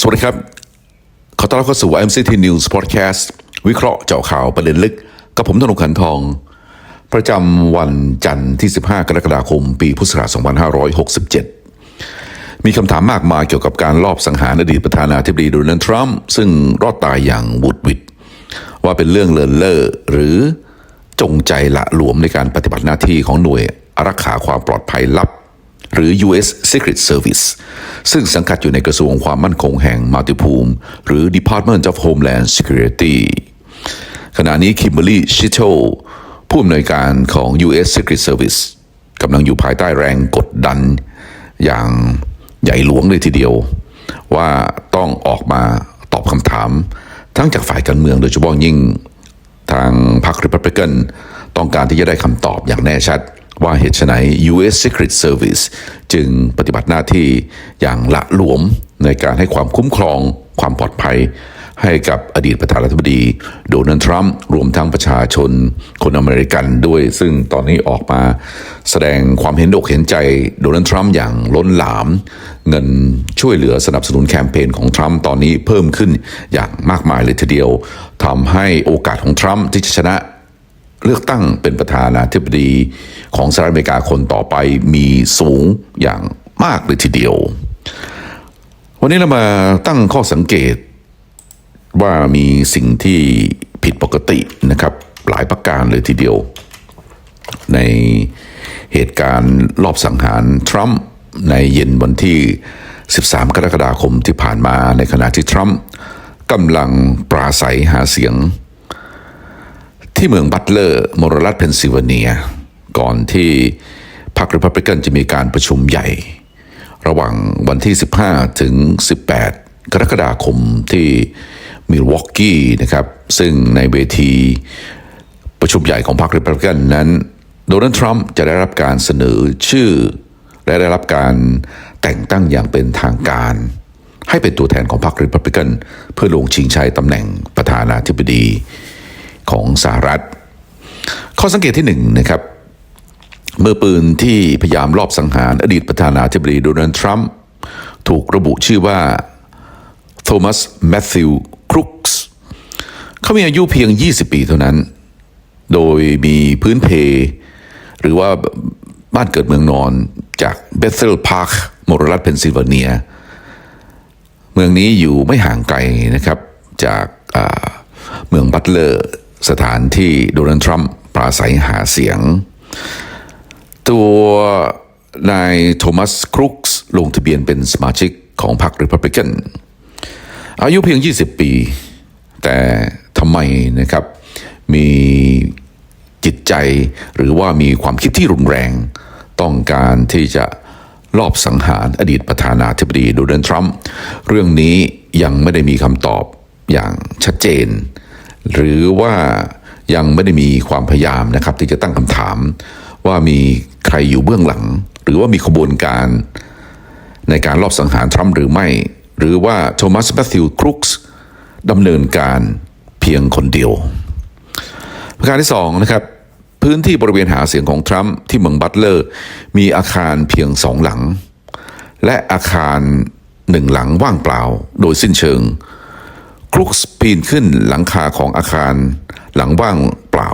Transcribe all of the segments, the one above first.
สวัสดีครับ ขอต้อนรับเข้าสู่ MCT News Podcast วิเคราะห์เจาะข่าวประเด็นลึก กับผมธนงขันทอง ประจำวันจันทร์ที่ 15 กรกฎาคม ปีพุทธศักราช 2567 มีคำถามมากมายเกี่ยวกับการลอบสังหารอดีตประธานาธิบดีโดนัลด์ทรัมป์ซึ่งรอดตายอย่างบุดหวิดว่าเป็นเรื่องเลินเล่อหรือจงใจละหลวมในการปฏิบัติหน้าที่ของหน่วยรักขาความปลอดภัยลับ หรือ U.S. Secret Service ซึ่งสังกัดอยู่ในกระทรวงความมั่นคงแห่งมัลติภูมิ หรือ Department of Homeland Security ขณะนี้คิมเบอรี่ชิโตผู้อำนวยการของ U.S. Secret Service กำลังอยู่ภายใต้แรงกดดัน อย่างใหญ่หลวงเลยทีเดียว ว่าต้องออกมาตอบคำถาม ทั้งจากฝ่ายการเมืองโดยเฉพาะยิ่งทางพรรคริพับลิกันต้องการที่จะได้คำตอบอย่างแน่ชัด ว่าเหตุไฉน U.S. Secret Service จึงปฏิบัติหน้าที่อย่างละหลวมในการให้ความคุ้มครองความปลอดภัย ให้กับอดีตประธานาธิบดี โดนัลด์ทรัมป์รวมทั้งประชาชนคนอเมริกันด้วย ซึ่งตอนนี้ออกมาแสดงความเห็นอกเห็นใจโดนัลด์ทรัมป์อย่างล้นหลาม เงินช่วยเหลือสนับสนุนแคมเปญของทรัมป์ตอนนี้เพิ่มขึ้นอย่างมากมายเลยทีเดียวทำให้โอกาสของทรัมป์ที่จะชนะ เลือกตั้งเป็นประธานาธิบดีของสหรัฐอเมริกาคนต่อไปมีสูงอย่างมากเลยทีเดียว วันนี้เรามาตั้งข้อสังเกตว่ามีสิ่งที่ผิดปกตินะครับ หลายประการเลยทีเดียว ในเหตุการณ์รอบสังหารทรัมป์ในเย็นวันที่ 13 กรกฎาคมที่ผ่านมาในขณะที่ทรัมป์กำลังปราศัยหาเสียง ที่เมืองบัตเลอร์มรรัฐเพนซิลเวเนีย ก่อนที่พรรครีพับลิกันจะมีการประชุมใหญ่ ระหว่างวันที่ 15 ถึง 18 กรกฎาคมที่มิลวอกกี้นะครับ ซึ่งในเวทีประชุมใหญ่ของพรรครีพับลิกันนั้น โดนัลด์ทรัมป์จะได้รับการเสนอชื่อ และได้รับการแต่งตั้งอย่างเป็นทางการ ให้เป็นตัวแทนของพรรครีพับลิกัน เพื่อลงชิงชัยตำแหน่งประธานาธิบดี ของสหรัฐ ข้อสังเกตที่หนึ่งนะครับเมื่อปืนที่พยายามลอบสังหารอดีตประธานาธิบดีโดนัลด์ทรัมป์ถูกระบุชื่อว่าโทมัสแมทธิวครุกส์เขามีอายุเพียง 20 ปีเท่านั้น โดยมีพื้นเพ หรือว่าบ้านเกิดเมืองนอนจากเบธเซลพาร์คมรรัฐเพนซิลเวเนีย เมืองนี้อยู่ไม่ห่างไกลนะครับจากเมืองบัตเลอร์ สถานที่โดนัลด์ทรัมป์ปราศัยหาเสียง ตัวนายโทมัสครุกส์ลงทะเบียนเป็นสมาชิกของพรรคริพับลิกันอายุเพียง 20 ปี แต่ทำไมนะครับ มีจิตใจหรือว่ามีความคิดที่รุนแรง ต้องการที่จะลอบสังหารอดีตประธานาธิบดีโดนัลด์ทรัมป์เรื่องนี้ยังไม่ได้มีคำตอบอย่างชัดเจน หรือว่ายังไม่ได้มีความพยายามนะครับ ที่จะตั้งคำถามว่ามีใครอยู่เบื้องหลัง หรือว่ามีขบวนการ ในการลอบสังหารทรัมป์หรือไม่ หรือว่าโทมัสแมทธิวครุกส์ดำเนินการเพียงคนเดียว ประการที่สองนะครับพื้นที่บริเวณหาเสียงของทรัมป์ที่เมืองบัตเลอร์ มีอาคารเพียงสองหลัง และอาคารหนึ่งหลังว่างเปล่า โดยสิ้นเชิง ครุกส์ปีนขึ้นหลังคาของอาคารหลังว่างเปล่า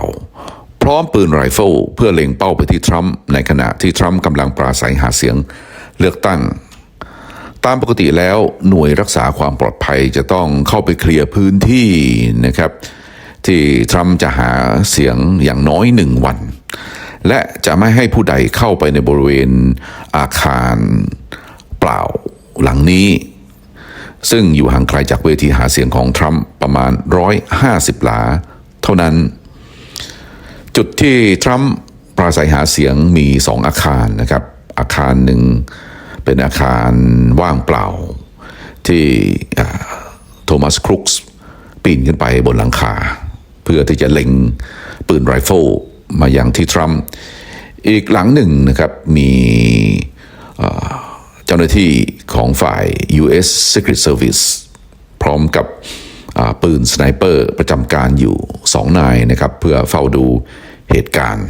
พร้อมปืนไรเฟิลเพื่อเล็งเป้าไปที่ทรัมป์ในขณะที่ทรัมป์กำลังปราศัยหาเสียงเลือกตั้ง ตามปกติแล้วหน่วยรักษาความปลอดภัยจะต้องเข้าไปเคลียร์พื้นที่นะครับ ที่ทรัมป์จะหาเสียงอย่างน้อยหนึ่งวัน และจะไม่ให้ผู้ใดเข้าไปในบริเวณอาคารเปล่าหลังนี้ ซึ่งอยู่ห่างไกลจากเวทีหาเสียงของทรัมป์ประมาณ 150 หลา เท่านั้น จุดที่ทรัมป์ปราศัยหาเสียงมีสองอาคารนะครับ อาคารหนึ่งเป็นอาคารว่างเปล่า ที่โทมัสครุกส์ปีนขึ้นไปบนหลังคา เพื่อที่จะเล็งปืนไรเฟิลมาอยังที่ทรัมป์อีกหลังหนึ่งนะครับมีเจ้าหน้าที่ ของฝ่าย U.S. Secret Service พร้อมกับปืนสไนเปอร์ประจำการอยู่สองนายนะครับ เพื่อเฝ้าดูเหตุการณ์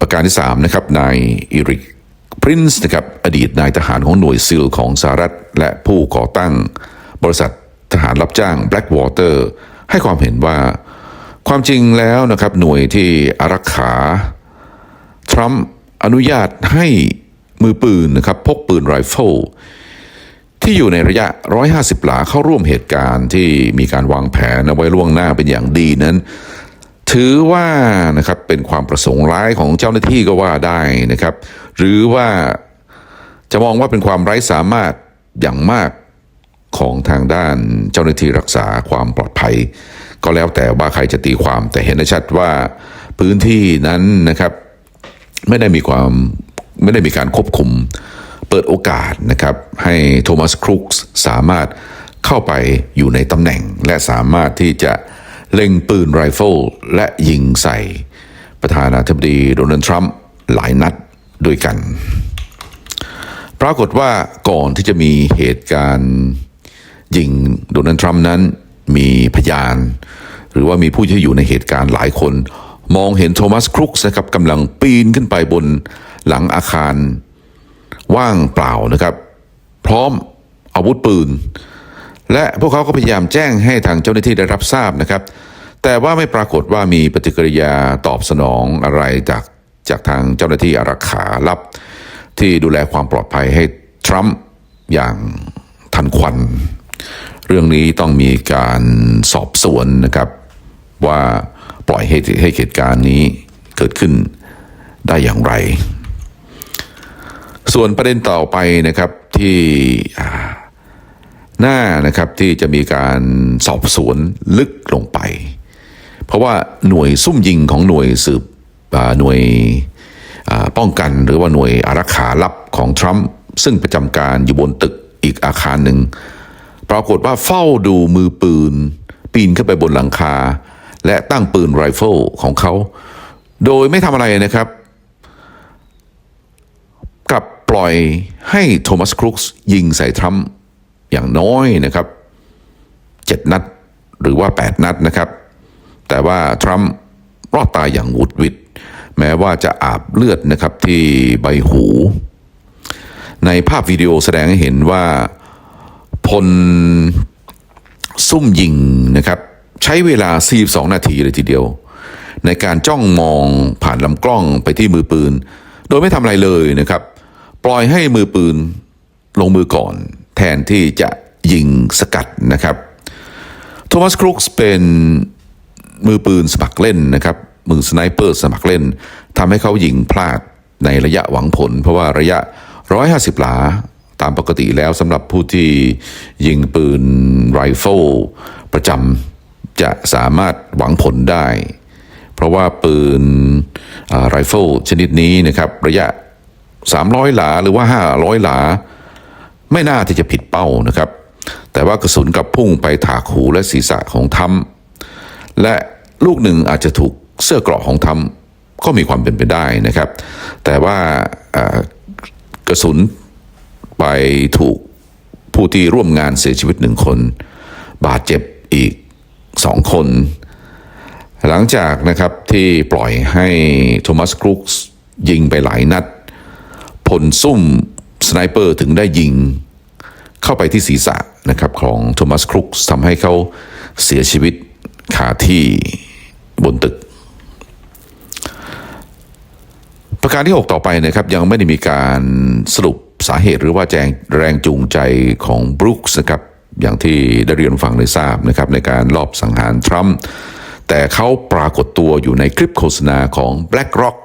ประการที่ 3 นะครับนายอิริกพร Prince นะครับอดีตนายทหารของหน่วยซิลของสหรัฐ และผู้ก่อตั้งบริษัททหารรับจ้าง Blackwater ให้ความเห็นว่าความจริงแล้วนะครับหน่วยที่อารักขา ทรัมป์อนุญาตให้ มือปืนนะครับพกปืนไรเฟิลที่อยู่ในระยะ 150 หลาเข้าร่วมเหตุการณ์ที่มีการวางแผนเอาไว้ล่วงหน้าเป็นอย่างดีนั้น ถือว่านะครับเป็นความประสงค์ร้ายของเจ้าหน้าที่ก็ว่าได้นะครับ หรือว่าจะมองว่าเป็นความไร้สามารถอย่างมากของทางด้านเจ้าหน้าที่รักษาความปลอดภัย ก็แล้วแต่ว่าใครจะตีความแต่เห็นได้ชัดว่าพื้นที่นั้นนะครับ ไม่ได้มีความ ไม่ได้มีการควบคุม เปิดโอกาสนะครับให้โทมัสครุกส์สามารถเข้าไปอยู่ในตำแหน่ง และสามารถที่จะเล็งปืนไรเฟิลและยิงใส่ประธานาธิบดีโดนัลด์ทรัมป์หลายนัดด้วยกัน ปรากฏว่าก่อนที่จะมีเหตุการณ์ยิงโดนัลด์ทรัมป์นั้นมีพยาน หรือว่ามีผู้ที่อยู่ในเหตุการณ์หลายคน มองเห็นโทมัสครุกส์นะครับกำลังปีนขึ้นไปบน หลังอาคารว่างเปล่านะครับ พร้อมอาวุธปืน และพวกเขาก็พยายามแจ้งให้ทางเจ้าหน้าที่ได้รับทราบนะครับ แต่ว่าไม่ปรากฏว่ามีปฏิกิริยาตอบสนองอะไรจากจากทางเจ้าหน้าที่อารักขาลับ ที่ดูแลความปลอดภัยให้ทรัมป์อย่างทันควัน เรื่องนี้ต้องมีการสอบสวนนะครับ ว่าปล่อยให้ให้เหตุการณ์นี้เกิดขึ้นได้อย่างไร ส่วนประเด็นต่อไปนะครับที่อ่าหน้านะครับที่จะมีการสอบสวนลึกลงไป เพราะว่าหน่วยซุ่มยิงของหน่วยสืบหน่วยป้องกันหรือว่าหน่วยอารักขาลับของทรัมป์ซึ่งประจำการอยู่บนตึกอีกอาคารหนึ่ง ปรากฏว่าเฝ้าดูมือปืน ปีนขึ้นไปบนหลังคา และตั้งปืนไรเฟิลของเขา โดยไม่ทำอะไรนะครับ ปล่อยให้โทมัสครุกส์ยิงใส่ทรัมป์อย่างน้อยนะครับเจ็ดนัดหรือว่า 8 นัดนะครับ แต่ว่าทรัมป์รอดตายอย่างหวุดหวิดแม้ว่าจะอาบเลือดนะครับที่ใบหู ในภาพวิดีโอแสดงให้เห็นว่าพลซุ่มยิงนะครับ ใช้เวลา 42 นาทีเลยทีเดียว ในการจ้องมองผ่านลำกล้องไปที่มือปืน โดยไม่ทำอะไรเลยนะครับ ปล่อยให้มือปืนลงมือก่อน แทนที่จะยิงสกัดนะครับ โทมัสครุกส์เป็นมือปืนสมัครเล่นนะครับ มือสไนเปอร์สมัครเล่นทำให้เขายิงพลาดในระยะหวังผล เพราะว่าระยะ 150 หลาตามปกติแล้วสำหรับผู้ที่ยิงปืนไรเฟิลประจำจะสามารถหวังผลได้ เพราะว่าปืนไรเฟิลชนิดนี้นะครับ ระยะ 300 หลาหรือว่า 500 หลา ไม่น่าที่จะผิดเป้านะครับ แต่ว่ากระสุนกลับพุ่งไปถากหูและศีรษะของทำและลูกหนึ่งอาจจะถูกเสื้อเกราะของทำก็มีความเป็นไปได้นะครับ แต่ว่ากระสุนไปถูกผู้ที่ร่วมงานเสียชีวิตหนึ่งคน บาดเจ็บอีกสองคน หลังจากนะครับที่ปล่อยให้โทมัสครุกส์ยิงไปหลายนัด ผลซุ่มสไนเปอร์ถึงได้ยิงเข้าไปที่ศีรษะนะครับของโทมัสครุกทำให้เขาเสียชีวิตคาที่บนตึก ประการที่ 6 ต่อไปนะครับ ยังไม่ได้มีการสรุปสาเหตุหรือว่าแจงแรงจูงใจของบรูคส์นะครับอย่างที่ได้เรียนฟังได้ทราบนะครับในการลอบสังหารทรัมป์แต่เขาปรากฏตัวอยู่ในคลิปโฆษณาของ BlackRock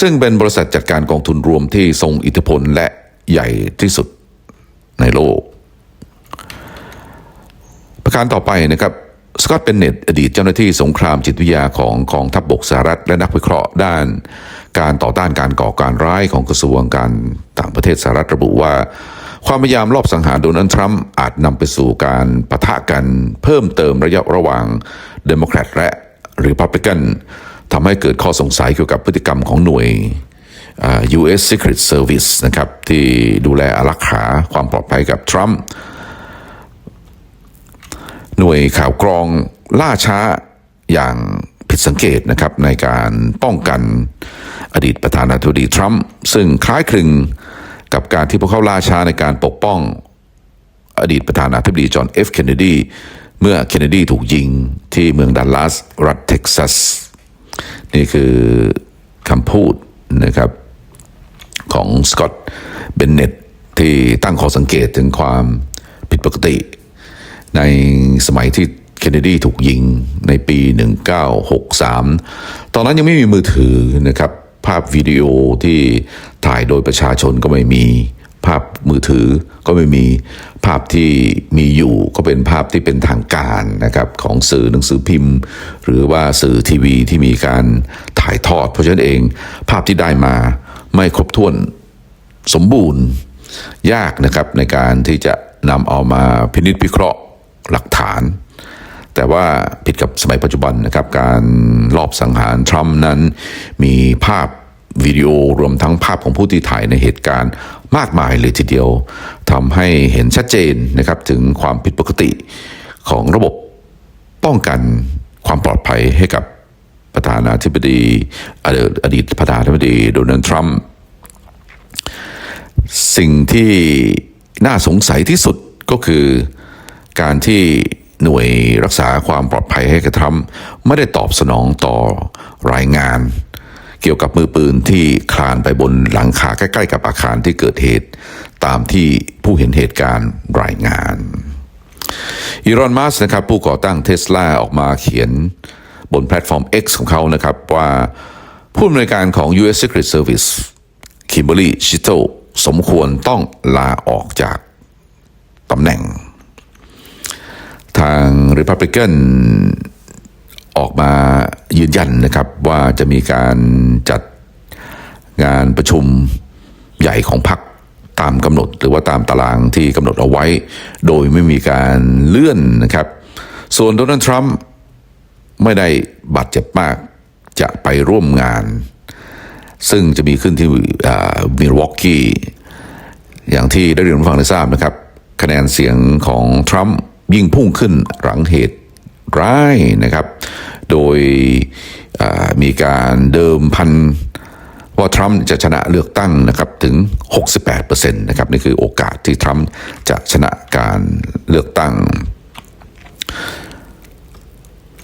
ซึ่งเป็นบริษัทจัดการกองทุนรวมที่ทรงอิทธิพลและใหญ่ที่สุดในโลก ประการต่อไปนะครับสกอตเป็นเน็ตอดีตเจ้าหน้าที่สงครามจิตวิทยาของกองทัพบบกสหรัฐและนักวิเคราะห์ด้านการต่อต้านการก่อการร้ายของกระทรวงการต่างประเทศสหรัฐระบุว่า ความพยายามลอบสังหารโดนัลด์ทรัมป์อาจนำไปสู่การปะทะกันเพิ่มเติมระยะระหว่างเดโมแครตและหริพับลิกัน ทำให้เกิดข้อสงสัยเกี่ยวกับพฤติกรรมของหน่วย U.S. Secret Service นะครับ ที่ดูแลอารักขาความปลอดภัยกับทรัมป์หน่วยข่าวกรองล่าช้าอย่างผิดสังเกตนะครับ ในการป้องกันอดีตประธานาธิบดีทรัมป์ซึ่งคล้ายคลึงกับการที่พวกเขาล่าช้าในการปกป้องอดีตประธานาธิบดีจอห์นเอฟเคนเนดีเมื่อเคนเนดีถูกยิงที่เมืองดัลลัสรัฐเท็กซัส นี่คือคำพูดนะครับของสกอตต์เบนเน็ตที่ตั้งข้อสังเกตถึงความผิดปกติ ในสมัยที่เคนเนดีถูกยิงในปี 1963 ตอนนั้นยังไม่มีมือถือนะครับ ภาพวิดีโอที่ถ่ายโดยประชาชนก็ไม่มีภาพมือถือก็ไม่มีภาพที่มีอยู่ก็เป็นภาพที่เป็นทางการนะครับของสื่อหนังสือพิมพ์ หรือว่าสื่อทีวีที่มีการถ่ายทอด เพราะฉะนั้นเอง ภาพที่ได้มาไม่ครบถ้วนสมบูรณ์ยากนะครับในการที่จะนำเอามาพินิจพิเคราะห์หลักฐาน แต่ว่าผิดกับสมัยปัจจุบันนะครับการลอบสังหารทรัมป์นั้น มีภาพวิดีโอรวมทั้งภาพของผู้ที่ถ่ายในเหตุการณ์มากมายเลยทีเดียว ทำให้เห็นชัดเจนนะครับถึงความผิดปกติของระบบป้องกันความปลอดภัยให้กับประธานาธิบดีอดีตประธานาธิบดีโดนัลด์ทรัมป์สิ่งที่น่าสงสัยที่สุดก็คือการที่หน่วยรักษาความปลอดภัยให้กับทรัมป์ไม่ได้ตอบสนองต่อรายงาน เกี่ยวกับมือปืนที่คลานไปบนหลังคาใกล้ ๆ กับอาคารที่เกิดเหตุ ตามที่ผู้เห็นเหตุการณ์รายงานอีรอนมัสนะครับผู้ก่อตั้งเทสลาออกมาเขียนบนแพลตฟอร์ม X ของเขานะครับว่าผู้อำนวยการของ U.S. Secret Service คิมเบอรี่ชิโตสมควรต้องลาออกจากตำแหน่ง ทาง Republican ออกมายืนยันนะครับว่าจะมีการจัดงานประชุมใหญ่ของพรรคตามกำหนดหรือว่าตามตารางที่กำหนดเอาไว้ โดยไม่มีการเลื่อนนะครับ ส่วนโดนัลด์ทรัมป์ไม่ได้บาดเจ็บมากจะไปร่วมงาน ซึ่งจะมีขึ้นที่มิลวอกกี้อย่างที่ได้เรียนให้ฟังได้ทราบนะครับ คะแนนเสียงของทรัมป์ยิ่งพุ่งขึ้นหลังเหตุ ร้ายนะครับ โดยมีการเดิมพันว่าทรัมป์จะชนะเลือกตั้งนะครับถึง 68%นะครับนี่คือโอกาสที่ทรัมป์จะชนะการเลือกตั้ง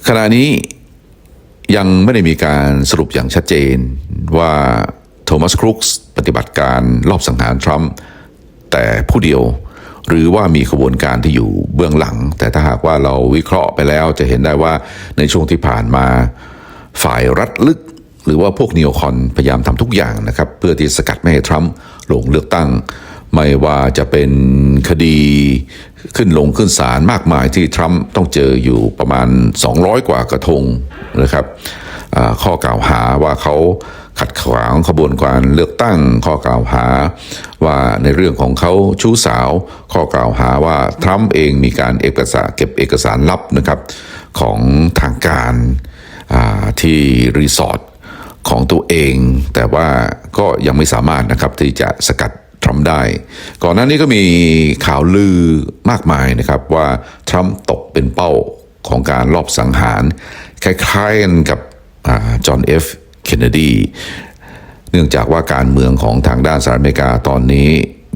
ขณะนี้ยังไม่ได้มีการสรุปอย่างชัดเจนว่าโทมัสครุกส์ปฏิบัติการลอบสังหารทรัมป์แต่ผู้เดียว หรือว่ามีขบวนการที่อยู่เบื้องหลัง แต่ถ้าหากว่าเราวิเคราะห์ไปแล้วจะเห็นได้ว่าในช่วงที่ผ่านมา ฝ่ายรัฐลึก หรือว่าพวกนีโอคอนพยายามทำทุกอย่างนะครับ เพื่อที่สกัดไม่ให้ทรัมป์ลงเลือกตั้ง ไม่ว่าจะเป็นคดีขึ้นลงขึ้นศาลมากมายที่ทรัมป์ต้องเจออยู่ประมาณ 200 กว่ากระทงนะครับข้อกล่าวหาว่าเขา ขัดขวางขบวนการเลือกตั้งข้อกล่าวหา ว่าในเรื่องของเขาชู้สาว ข้อกล่าวหาว่าทรัมป์เองมีการเอกสารเก็บเอกสารลับนะครับของทางการที่รีสอร์ทของตัวเอง แต่ว่าก็ยังไม่สามารถนะครับที่จะสกัดทรัมป์ได้ ก่อนหน้านี้ก็มีข่าวลือมากมายนะครับว่าทรัมป์ตกเป็นเป้าของการลอบสังหาร คล้ายๆกันกับจอห์นเอฟ เคนเนดี เนื่องจากว่าการเมืองของทางด้านสหรัฐอเมริกาตอนนี้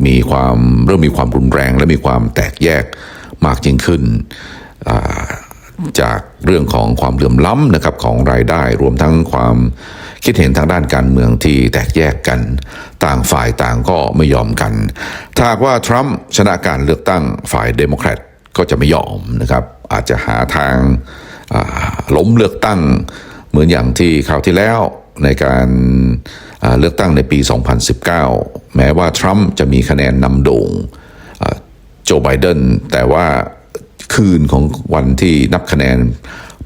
มีความเริ่มมีความรุนแรงและมีความแตกแยกมากยิ่งขึ้น จากเรื่องของความเหลื่อมล้ำนะครับของรายได้รวมทั้งความคิดเห็นทางด้านการเมืองที่แตกแยกกัน ต่างฝ่ายต่างก็ไม่ยอมกัน ถ้าว่าทรัมป์ชนะการเลือกตั้งฝ่ายเดโมแครตก็จะไม่ยอมนะครับ อาจจะหาทางล้มเลือกตั้งเหมือนอย่างที่คราวที่แล้ว ในการเลือกตั้งในปี 2019 แม้ว่าทรัมป์จะมีคะแนนนำโด่งโจไบเดนแต่ว่าคืนของวันที่นับคะแนน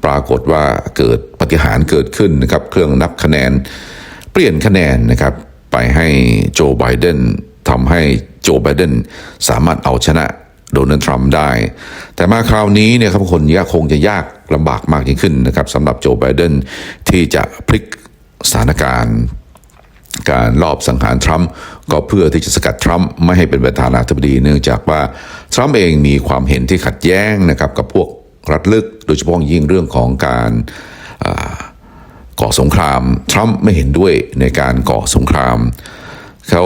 ปรากฏว่าเกิดปฏิหารเกิดขึ้นนะครับ เครื่องนับคะแนนเปลี่ยนคะแนนนะครับ ไปให้โจไบเดนทำให้โจไบเดนสามารถเอาชนะโดนัลด์ทรัมป์ได้ แต่มาคราวนี้เนี่ยครับคนยากคงจะยากลำบากมากยิ่งขึ้นนะครับสำหรับโจไบเดนที่จะพลิก สถานการณ์การลอบสังหารทรัมป์ก็เพื่อที่จะสกัดทรัมป์ไม่ให้เป็นประธานาธิบดี เนื่องจากว่าทรัมป์เองมีความเห็นที่ขัดแย้งนะครับกับพวกรัฐลึก โดยเฉพาะยิ่งเรื่องของการก่อสงคราม ทรัมป์ไม่เห็นด้วยในการก่อสงคราม เขา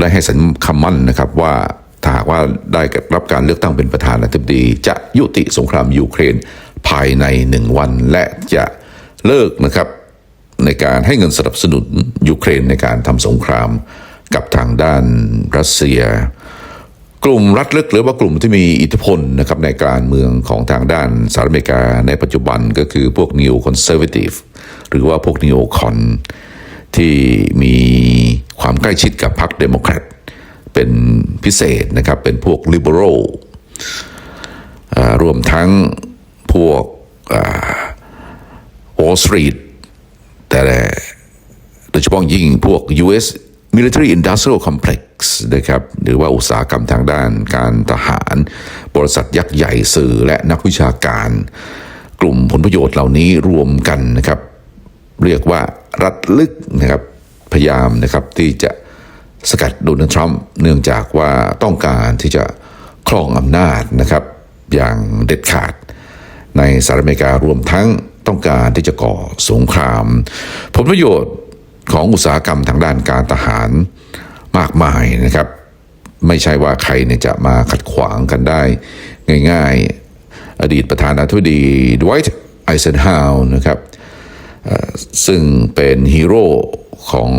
ได้ให้สัญคำมั่นนะครับว่าถ้าหากว่าได้รับการเลือกตั้งเป็นประธานาธิบดี จะยุติสงครามยูเครนภายในหนึ่งวันและจะเลิกนะครับ ในการให้เงินสนับสนุนยูเครนในการทำสงครามกับทางด้านรัสเซีย กลุ่มรัฐลึกหรือว่ากลุ่มที่มีอิทธิพลนะครับในการเมืองของทางด้านสหรัฐอเมริกาในปัจจุบันก็คือพวก Neo Conservative หรือว่าพวก Neo Con ที่มีความใกล้ชิดกับพรรคเดโมแครตเป็นพิเศษนะครับเป็นพวก Liberal อ่ารวมทั้งพวก Wall Street แต่โดยเฉพาะยิ่งพวก US Military Industrial Complex นะครับหรือว่าอุตสาหกรรมทางด้านการทหาร บริษัทยักษ์ใหญ่สื่อและนักวิชาการ กลุ่มผลประโยชน์เหล่านี้รวมกันนะครับ เรียกว่ารัฐลึกนะครับพยายามนะครับที่จะสกัดโดนัลด์ทรัมป์เนื่องจากว่าต้องการที่จะครองอำนาจนะครับอย่างเด็ดขาดในสหรัฐอเมริการวมทั้ง ต้องการที่จะก่อสงคราม ผลประโยชน์ของอุตสาหกรรมทางด้านการทหารมากมายนะครับ ไม่ใช่ว่าใครเนี่ยจะมาขัดขวางกันได้ ง่ายๆ อดีตประธานาธิบดีดไวท์ไอเซนฮาวนะครับซึ่งเป็นฮีโร่ของ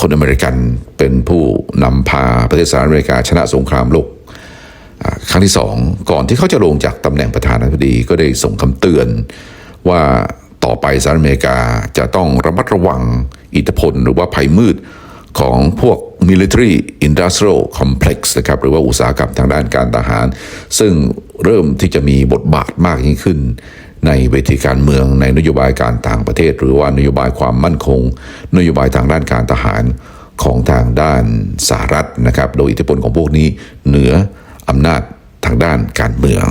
คนอเมริกันเป็นผู้นำพาประเทศสหรัฐอเมริกาชนะสงครามโลกครั้งที่สองก่อนที่เขาจะลงจากตำแหน่งประธานาธิบดีก็ได้ส่งคำเตือน ว่าต่อไปสหรัฐอเมริกาจะต้องระมัดระวังอิทธิพลหรือว่าภัยมืดของพวก military industrial complex นะครับหรือว่าอุตสาหกรรมทางด้านการทหาร ซึ่งเริ่มที่จะมีบทบาทมากยิ่งขึ้น ในเวทีการเมืองในนโยบายการต่างประเทศ หรือว่านโยบายความมั่นคง นโยบายทางด้านการทหารของทางด้านสหรัฐนะครับ โดยอิทธิพลของพวกนี้เหนืออำนาจทางด้านการเมือง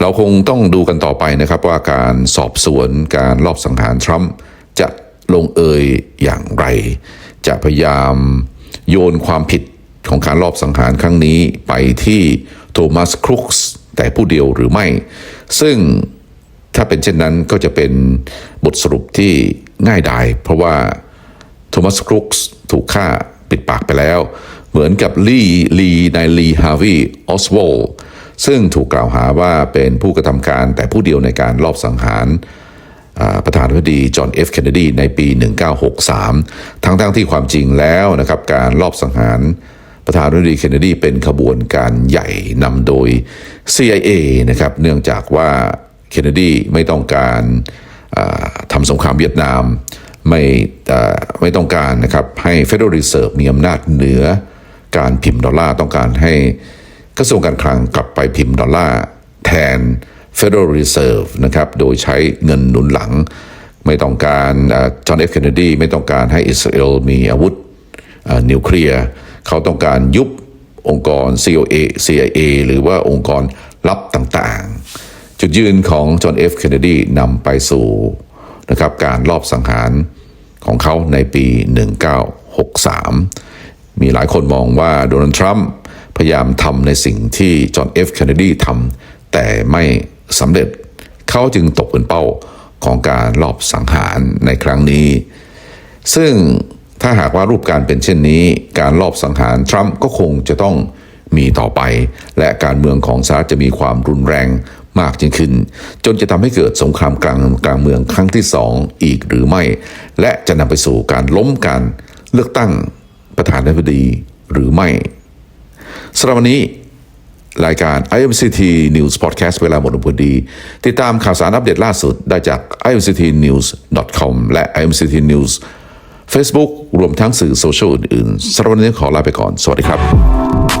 เราคงต้องดูกันต่อไปนะครับว่าการสอบสวนการลอบสังหารทรัมป์จะลงเอยอย่างไร จะพยายามโยนความผิดของการลอบสังหารครั้งนี้ไปที่โทมัสครุกส์แต่ผู้เดียวหรือไม่ ซึ่งถ้าเป็นเช่นนั้นก็จะเป็นบทสรุปที่ง่ายดายเพราะว่าโทมัสครุกส์ถูกฆ่าปิดปากไปแล้ว เหมือนกับลีลีนายลีฮาวีออสวล ซึ่งถูกกล่าวหาว่าเป็นผู้กระทำการแต่ผู้เดียวในการลอบสังหารประธานาธิบดีจอห์นเอฟเคนเนดีในปี 1963 ทั้งๆทที่ความจริงแล้วนะครับการลอบสังหารประธานาธิบดีเคนเนดีเป็นขบวนการใหญ่นำโดย CIA นะครับเนื่องจากว่าเคนเนดีไม่ต้องการทำสงครามเวียดนามไม่ไม่ต้องการนะครับให้ Federal Reserve มีอำนาจเหนือการพิมพ์ดอลลาร์ต้องการให้ กระทรวงการคลังกลับไปพิมพ์ดอลลาร์แทน Federal Reserve นะครับโดยใช้เงินหนุนหลัง ไม่ต้องการจอห์นเอฟเคนเนดีไม่ต้องการให้อิสราเอลมีอาวุธนิวเคลียร์เขาต้องการยุบองค์กร COA CIA หรือว่าองค์กรลับต่างๆ จุดยืนของจอห์นเอฟเคนเนดีนำไปสู่นะครับการลอบสังหารของเขาในปี 1963 มีหลายคนมองว่าโดนัลด์ทรัมป์ พยายามทำในสิ่งที่จอห์นเอฟเคนเนดีทำแต่ไม่สำเร็จ เขาจึงตกเป็นเป้าของการลอบสังหารในครั้งนี้ ซึ่งถ้าหากว่ารูปการเป็นเช่นนี้ การลอบสังหารทรัมป์ก็คงจะต้องมีต่อไป และการเมืองของสหรัฐจะมีความรุนแรงมากยิ่งขึ้น จนจะทำให้เกิดสงครามกลางกลางเมืองครั้งที่สองอีกหรือไม่ และจะนำไปสู่การล้มการเลือกตั้งประธานาธิบดีหรือไม่ สำหรับวันนี้ รายการ IMCT News Podcast เวลาหมดลงพอดี ติดตามข่าวสารอัปเดตล่าสุดได้จาก imctnews.com และ IMCT News Facebook รวมทั้งสื่อโซเชียลอื่นๆสำหรับวันนี้ขอลาไปก่อน สวัสดีครับ